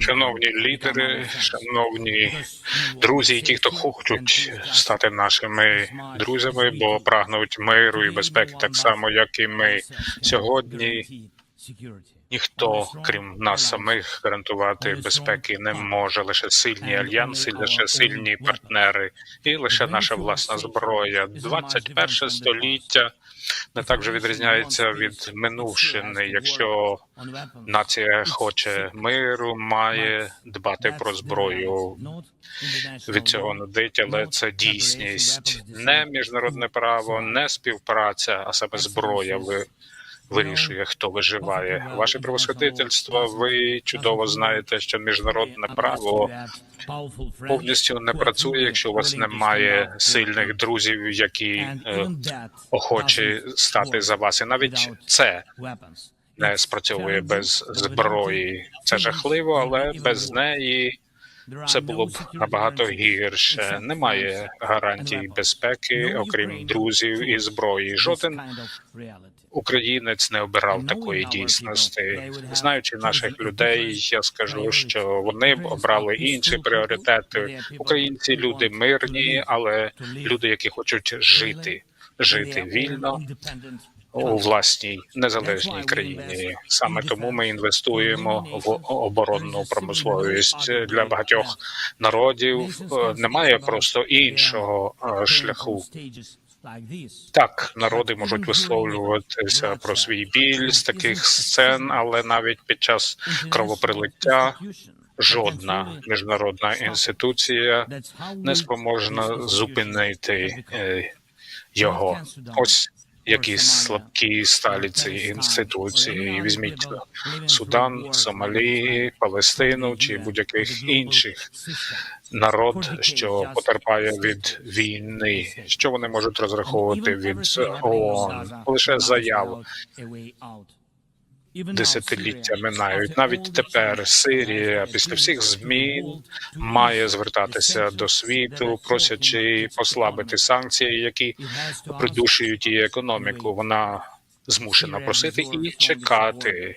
Шановні лідери, шановні друзі, і ті, хто хочуть стати нашими друзями, бо прагнуть миру і безпеки, так само як і ми сьогодні. Ніхто, крім нас самих, гарантувати безпеки не може. Лише сильні альянси, лише сильні партнери, і лише наша власна зброя. 21 століття не так вже відрізняється від минувшини. Якщо нація хоче миру, має дбати про зброю. Від цього нудить, але це дійсність, не міжнародне право, не співпраця, а саме зброя. Ви вирішує, хто виживає. Ваше превосходительство. Ви чудово знаєте, що міжнародне право повністю не працює, якщо у вас немає сильних друзів, які е, охочі стати за вас, і навіть це не спрацьовує без зброї. Це жахливо, але без неї. Все було б набагато гірше. Немає гарантій безпеки, окрім друзів і зброї. Жоден українець не обирав такої дійсності. Знаючи наших людей, я скажу, що вони б обрали інші пріоритети. Українці люди мирні, але люди, які хочуть жити, жити вільно. У власній незалежній країні саме тому ми інвестуємо в оборонну промисловість для багатьох народів. е, Немає просто іншого е, шляху. Так, народи можуть висловлюватися про свій біль з таких сцен, але навіть під час кровоприлиття жодна міжнародна інституція не спроможна зупинити е, його. Ось які слабкі сталі ці інституції. Візьміть Судан, Сомалі, Палестину чи будь-яких інших народ, що потерпає від війни. Що вони можуть розраховувати від ООН? Лише заяву. Десятиліття минають навіть тепер. Сирія після всіх змін має звертатися до світу, просячи послабити санкції, які придушують її економіку. Вона змушена просити і чекати.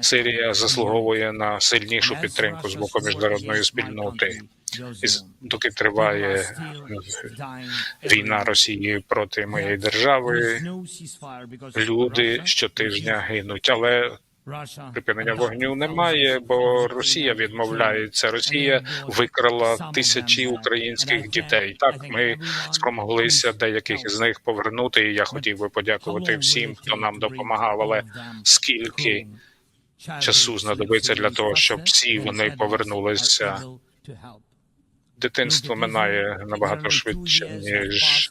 Сирія заслуговує на сильнішу підтримку з боку міжнародної спільноти. І доки триває е, війна Росії проти моєї держави, люди щотижня гинуть, але припинення вогню немає, бо Росія відмовляється. Росія викрала тисячі українських дітей. Так ми спромоглися деяких з них повернути. І я хотів би подякувати всім, хто нам допомагав. Але скільки часу знадобиться для того, щоб всі вони повернулися? Дитинство минає набагато швидше, ніж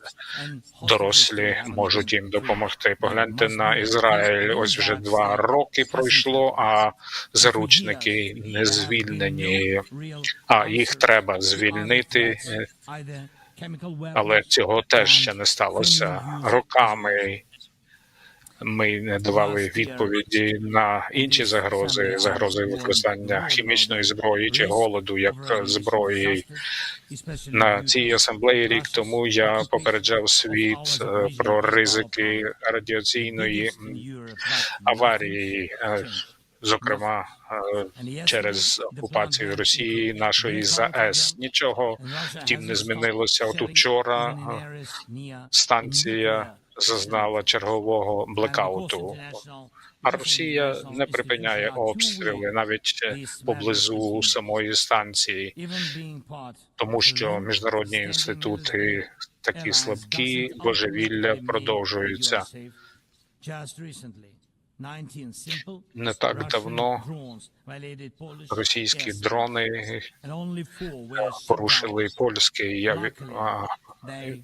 дорослі можуть їм допомогти. Погляньте на Ізраїль. Ось вже два роки пройшло, а заручники не звільнені. А їх треба звільнити, але цього теж ще не сталося роками. Ми не давали відповіді на інші загрози, загрози використання хімічної зброї чи голоду як зброї. На цій асамблеї рік тому я попереджав світ е, про ризики радіаційної аварії, е, зокрема е, через окупацію Росії нашої ЗАЕС. Нічого втім не змінилося. От учора е, станція зазнала чергового блекауту. А Росія не припиняє обстріли навіть поблизу самої станції, тому що міжнародні інститути такі слабкі, божевілля продовжуються. Не так давно Російські дрони порушили польський а,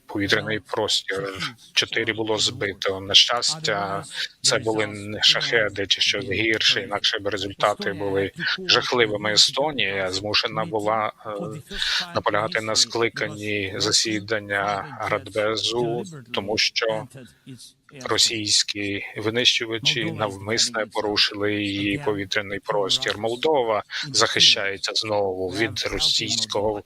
повітряний простір. Чотири було збито. На щастя, це були не шахеди чи щось гірше, інакше б результати були жахливими. Естонія змушена була е, наполягати на скликанні засідання Радбезу, тому що російські винищувачі навмисне порушили її повітряний простір. Молдова захищається знову від російського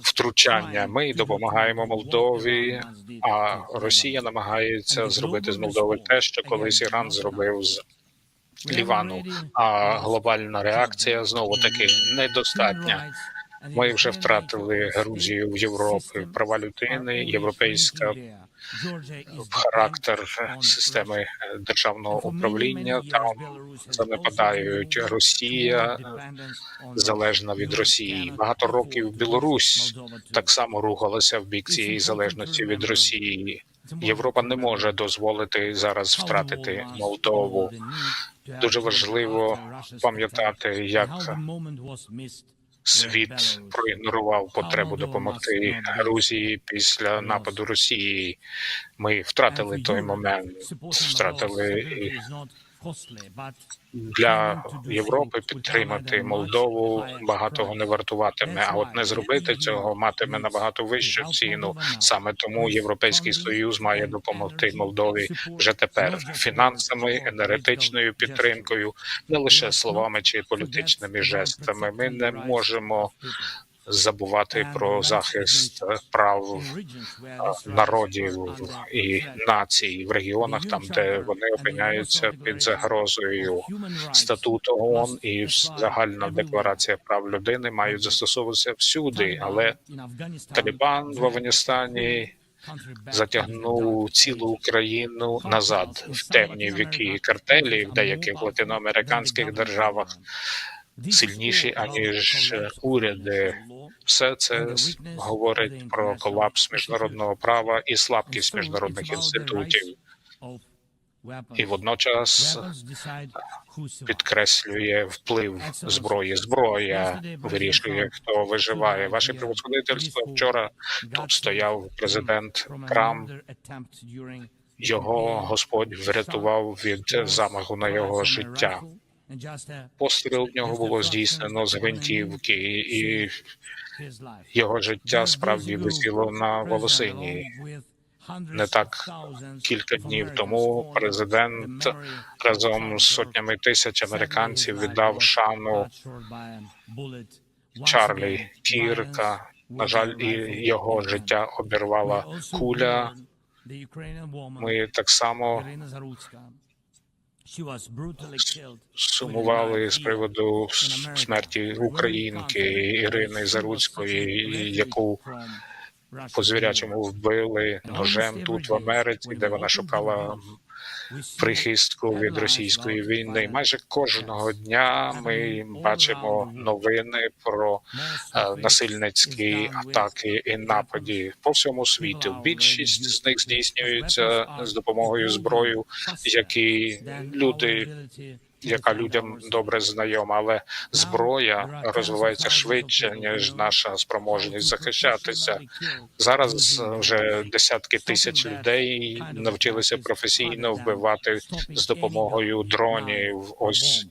втручання. Ми допомагаємо Молдові, а Росія намагається зробити з Молдови те, що колись Іран зробив з Лівану. А глобальна реакція знову таки недостатня. Ми вже втратили Грузію в Європі, права людини, європейська характер системи державного управління. Там занепадають Росія, залежна від Росії. Багато років Білорусь так само рухалася в бік цієї залежності від Росії. Європа не може дозволити зараз втратити Молдову. Дуже важливо пам'ятати, як світ проігнорував потребу допомогти Грузії після нападу Росії. Ми втратили той момент, втратили для Європи підтримати Молдову багатого не вартуватиме. А от не зробити цього матиме набагато вищу ціну. Саме тому Європейський Союз має допомогти Молдові вже тепер фінансами, енергетичною підтримкою, не лише словами чи політичними жестами. Ми не можемо забувати про захист прав народів і націй в регіонах, там де вони опиняються під загрозою. Статут ООН і загальна декларація прав людини мають застосовуватися всюди, але Талібан в Афганістані затягнув цілу Україну назад в темні віки картелі в деяких латиноамериканських державах сильніші аніж уряди. Все це говорить про колапс міжнародного права і слабкість міжнародних інститутів, і водночас підкреслює вплив зброї. Зброя вирішує, хто виживає. Ваше превосходительство вчора тут стояв президент Трамп. Його Господь врятував від замаху на його життя. Постріл в нього було здійснено з гвинтівки, і його життя справді висіло на волосині. Не так кілька днів тому президент разом з сотнями тисяч американців віддав шану Чарлі Кірка. На жаль, і його життя обірвала куля. Ми так само сумували з приводу смерті українки Ірини Заруцької, яку по звірячому вбили ножем тут в Америці, де вона шукала прихистку від російської війни. Майже кожного дня ми бачимо новини про е, насильницькі атаки і нападі по всьому світу. Більшість з них здійснюються з допомогою зброї, які люди. Яка людям добре знайома, але зброя розвивається швидше ніж наша спроможність захищатися. Зараз вже десятки тисяч людей навчилися професійно вбивати з допомогою дронів. Ось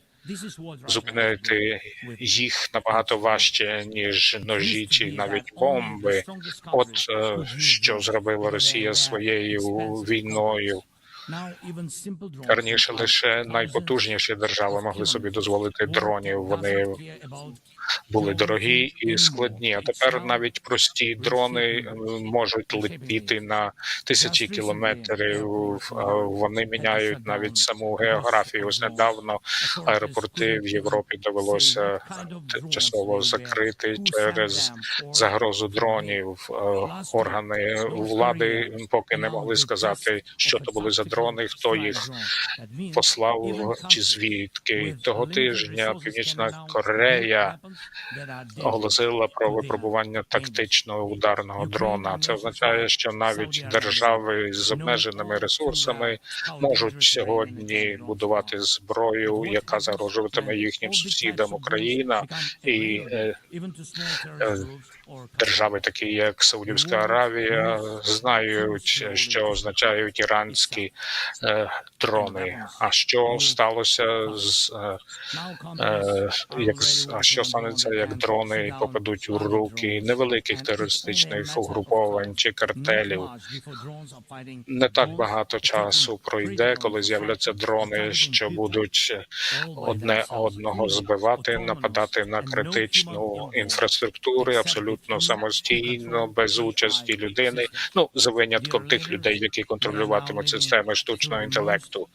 зупинити їх набагато важче ніж ножі чи навіть бомби. От е, що зробила Росія своєю війною. Раніше лише найпотужніші держави могли собі дозволити дронів. Вони були дорогі і складні. А тепер навіть прості дрони е, можуть летіти на тисячі кілометрів. Вони міняють навіть саму географію. Ось недавно аеропорти в Європі довелося тимчасово закрити через загрозу дронів. Е, Органи влади поки не могли сказати, що то були за дрони, хто їх послав чи звідки того тижня. Північна Корея оголосила про випробування тактичного ударного дрона. Це означає, що навіть держави з обмеженими ресурсами можуть сьогодні будувати зброю, яка загрожуватиме їхнім сусідам Україна і е, е, держави, такі як Саудівська Аравія, знають, що означають іранські е, дрони. А що сталося з е, е, як а що станеться, як дрони попадуть у руки невеликих терористичних угруповань чи картелів? Не так багато часу пройде, коли з'являться дрони, що будуть одне одного збивати, нападати на критичну інфраструктуру абсолютно самостійно, без участі людини. Ну за винятком тих людей, які контролюватимуть системи штучного інтелекту.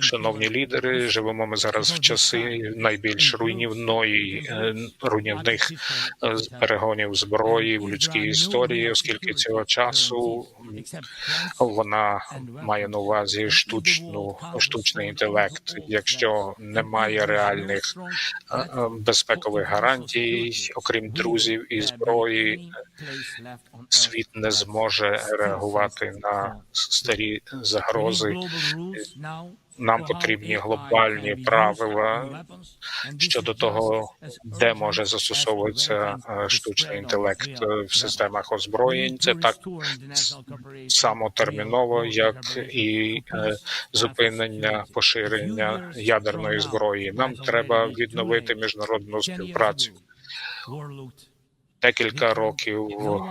Шановні лідери, живемо ми зараз в часи найбільш руйнівної е, руйнівних е, перегонів зброї в людській історії, оскільки цього часу вона має на увазі штучну штучний інтелект. Якщо немає реальних е, безпекових гарантій, окрім друзів і зброї, світ не зможе реагувати на старі загрози. Нам потрібні глобальні правила щодо того, де може застосовуватися е, штучний інтелект е, в системах озброєнь. Це так само терміново, як і е, зупинення поширення ядерної зброї. Нам треба відновити міжнародну співпрацю. Декілька років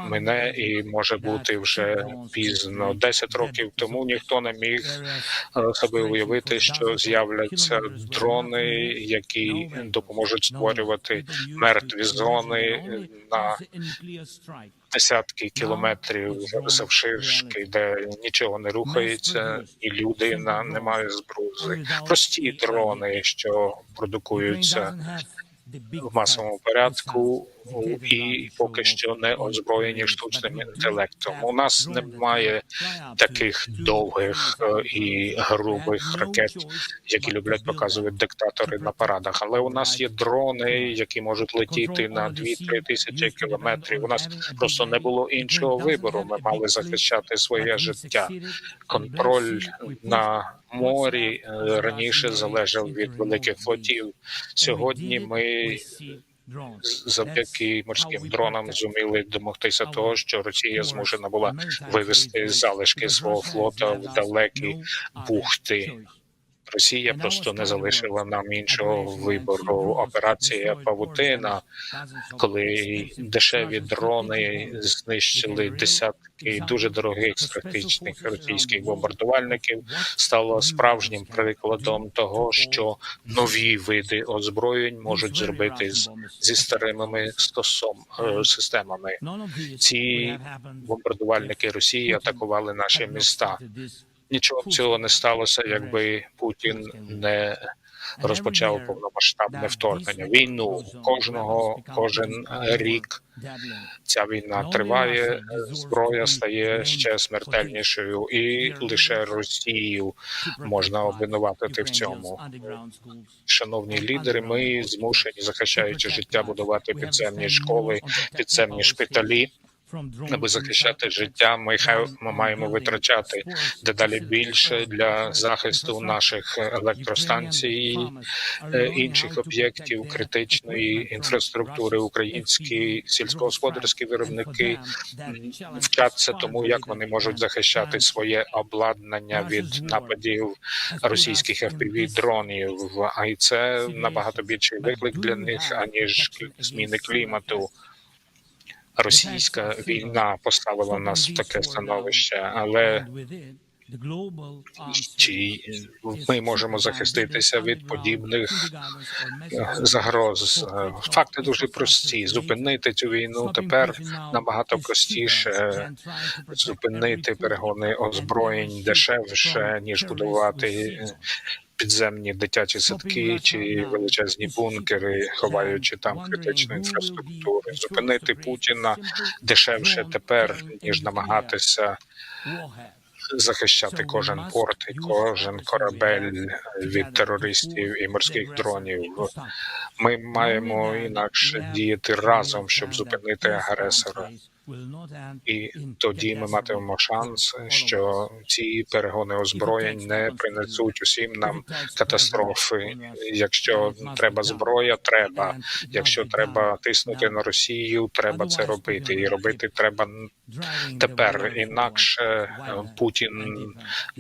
мине, і може бути вже пізно. Десять років тому ніхто не міг е, собі уявити, що з'являться дрони, які допоможуть створювати мертві зони на десятки кілометрів завширшки, де нічого не рухається, і людина не має збрузи. Прості дрони, що продукуються в масовому порядку і поки що не озброєні штучним інтелектом. У нас немає таких довгих і грубих ракет, які люблять показувати диктатори на парадах. Але у нас є дрони, які можуть летіти на 2-3 тисячі кілометрів. У нас просто не було іншого вибору. Ми мали захищати своє життя. Контроль на морі е, раніше залежав від великих флотів. Сьогодні ми завдяки морським дронам зуміли домогтися того, що Росія змушена була вивести залишки свого флота в далекі бухти. Росія просто не залишила нам іншого вибору. Операція Павутина, коли дешеві дрони знищили десятки дуже дорогих стратегічних російських бомбардувальників, стало справжнім прикладом того, що нові види озброєнь можуть зробити з, зі старими стосом е, системами. Ці бомбардувальники Росії атакували наші міста. Нічого б цього не сталося, якби Путін не розпочав повномасштабне вторгнення. Війну кожного кожен рік ця війна триває. Зброя стає ще смертельнішою, і лише Росію можна обвинуватити в цьому. Шановні лідери, ми змушені захищаючи життя, будувати підземні школи, підземні шпиталі. Аби захищати життя, ми хай ми маємо витрачати дедалі більше для захисту наших електростанцій, е, інших об'єктів критичної інфраструктури. Українські сільськогосподарські виробники вчаться тому, як вони можуть захищати своє обладнання від нападів російських fpv дронів. А і це набагато більший виклик для них аніж зміни клімату. Російська війна поставила нас в таке становище, але чи ми можемо захиститися від подібних е, загроз? Е, Факти дуже прості. Зупинити цю війну тепер набагато простіше. Зупинити перегони озброєнь дешевше ніж будувати підземні дитячі садки чи величезні бункери, ховаючи там критичну інфраструктуру. Зупинити Путіна дешевше тепер ніж намагатися захищати кожен порт і кожен корабель від терористів і морських дронів. Ми маємо інакше діяти разом, щоб зупинити агресора. І тоді ми матимемо шанс, що ці перегони озброєнь не принесуть усім нам катастрофи. Якщо треба зброя, треба. Якщо треба тиснути на Росію, треба це робити. І робити треба тепер. Інакше е, Путін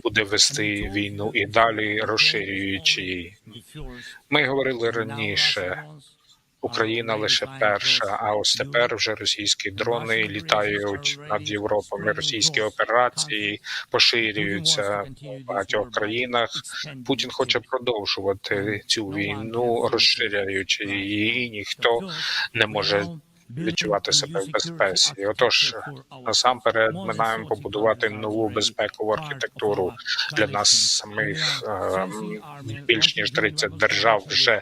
буде вести війну і далі розширюючи її. Ми говорили раніше. Україна лише перша, а ось тепер вже російські дрони літають над Європою. Російські операції поширюються в багатьох країнах. Путін хоче продовжувати цю війну, розширяючи її, ніхто не може відчувати себе в безпеці. Отож, насамперед, ми маємо побудувати нову безпекову архітектуру для нас самих. Е, Більш ніж 30 держав вже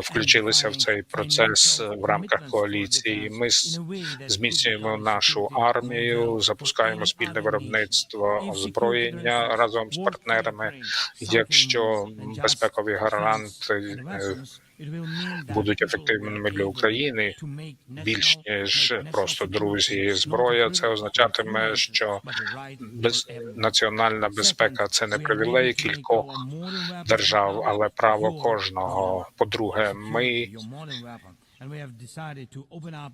включилися в цей процес в рамках коаліції. Ми зміцнюємо нашу армію, запускаємо спільне виробництво озброєння разом з партнерами. Якщо безпекові гаранти е, будуть ефективними для України, більш ніж просто друзі, зброя, це означатиме, що без національна безпека це не привілей кількох держав, але право кожного. По-друге, ми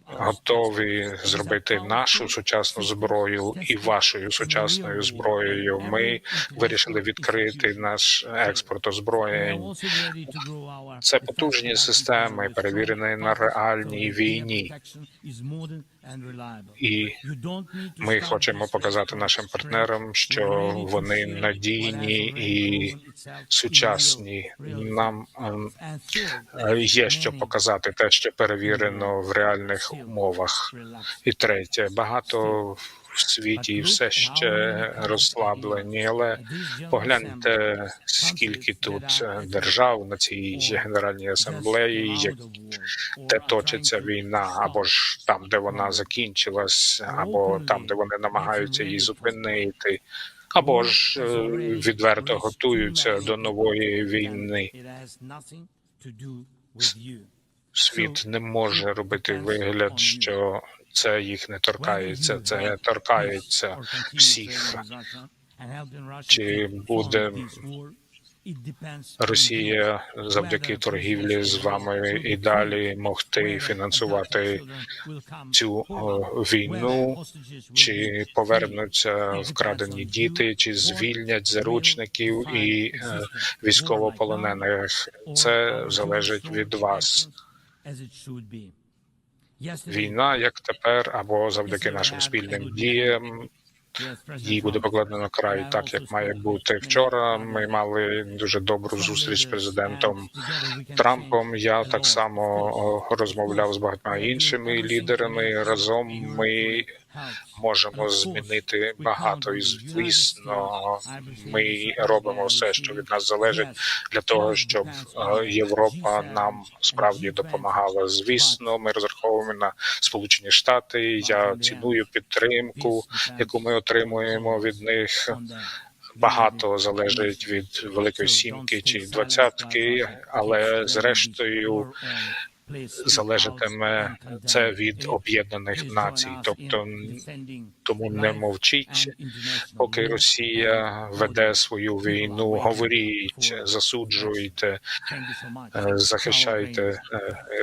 готові зробити нашу сучасну зброю і вашою сучасною зброєю. Ми вирішили відкрити наш експорт озброєнь. Це потужні системи, перевірені на реальній війні. І ми хочемо показати нашим партнерам, що вони надійні і сучасні. Нам ем, е, є що показати, те, що перевірено в реальних умовах. І третє, багато в світі все ще розслаблені, але погляньте, скільки тут е, держав на цій генеральній асамблеї, як де точиться війна, або ж там, де вона закінчилась, або там, де вони намагаються її зупинити, або ж е, відверто готуються до нової війни. Світ не може робити вигляд, що це їх не торкається. Це торкається всіх. Чи буде Росія завдяки торгівлі з вами і далі могти фінансувати цю війну, чи повернуться вкрадені діти, чи звільнять заручників і е, військовополонених. Це залежить від вас. Війна, як тепер, або завдяки нашим спільним діям, їй буде покладено край так, як має бути. Вчора ми мали дуже добру зустріч з президентом Трампом. Я так само розмовляв з багатьма іншими лідерами. Разом ми можемо змінити багато, і звісно, ми робимо все, що від нас залежить, для того, щоб е, Європа нам справді допомагала. Звісно, ми розраховуємо на Сполучені Штати. Я ціную підтримку, яку ми отримуємо від них. Багато залежить від великої сімки чи двадцятки, але зрештою залежатиме це від об'єднаних націй. Тобто тому не мовчіть, поки Росія веде свою війну. Говоріть, засуджуйте, захищайте е,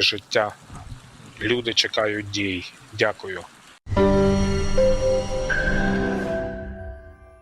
життя. Люди чекають дій. Дякую.